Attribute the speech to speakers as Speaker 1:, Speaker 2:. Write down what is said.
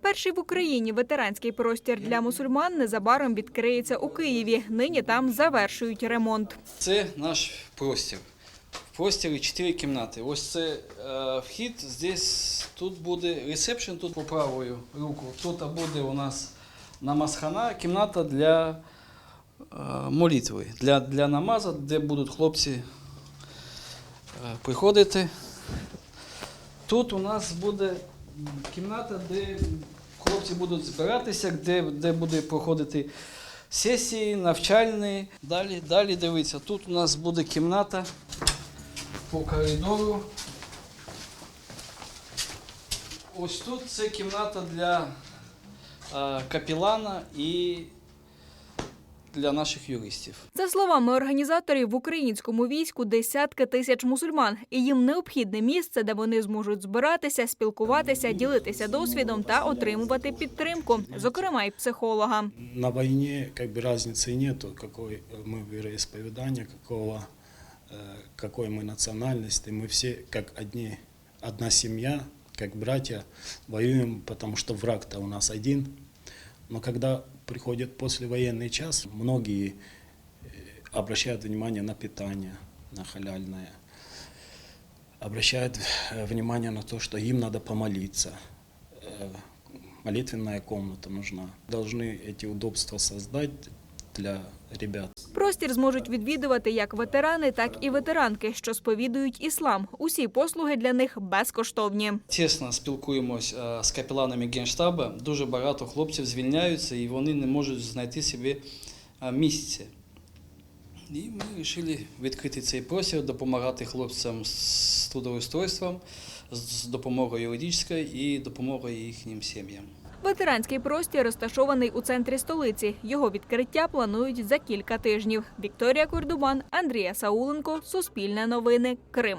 Speaker 1: Перший в Україні ветеранський простір для мусульман незабаром відкриється у Києві. Нині там завершують ремонт.
Speaker 2: Це наш простір. В просторі чотири кімнати. Ось це е, вхід. Здесь тут буде ресепшн, тут по правою руку. Тут буде у нас намазхана, кімната для е, молитви, для, для намаза, де будуть хлопці е, приходити. Тут у нас буде кімната, де хлопці будуть збиратися, де, де буде проходити сесії, навчальні. Далі, далі дивіться, тут у нас буде кімната по коридору. Ось тут це кімната для е, капілана і для наших юристів.
Speaker 1: За словами організаторів, в українському війську десятки тисяч мусульман, і їм необхідне місце, де вони зможуть збиратися, спілкуватися, ділитися досвідом та отримувати підтримку, зокрема й психолога.
Speaker 3: На войне как бы разницы нету, какой мы вероисповедание, какого, э, какой мы национальности. Мы все как одни, одна семья, как братья, воюем, потому что враг-то у нас один. Но когда приходит послевоенный час, многие э, обращают внимание на питание, на халяльное. Обращают э, внимание на то, что им надо помолиться. Э, Молитвенная комната нужна. Должны эти удобства создать для ребят.
Speaker 1: Простір зможуть відвідувати як ветерани, так і ветеранки, що сповідують іслам. Усі послуги для них безкоштовні.
Speaker 2: Тісно спілкуємось е, з капеланами Генштабу. Дуже багато хлопців звільняються і вони не можуть знайти собі е, місце. І ми вирішили відкрити цей простір, допомагати хлопцям з трудоустройством, з допомогою юридичною і допомогою їхнім сім'ям.
Speaker 1: Ветеранський простір розташований у центрі столиці. Його відкриття планують за кілька тижнів. Вікторія Кордубан, Андрія Сауленко, Суспільне новини, Крим.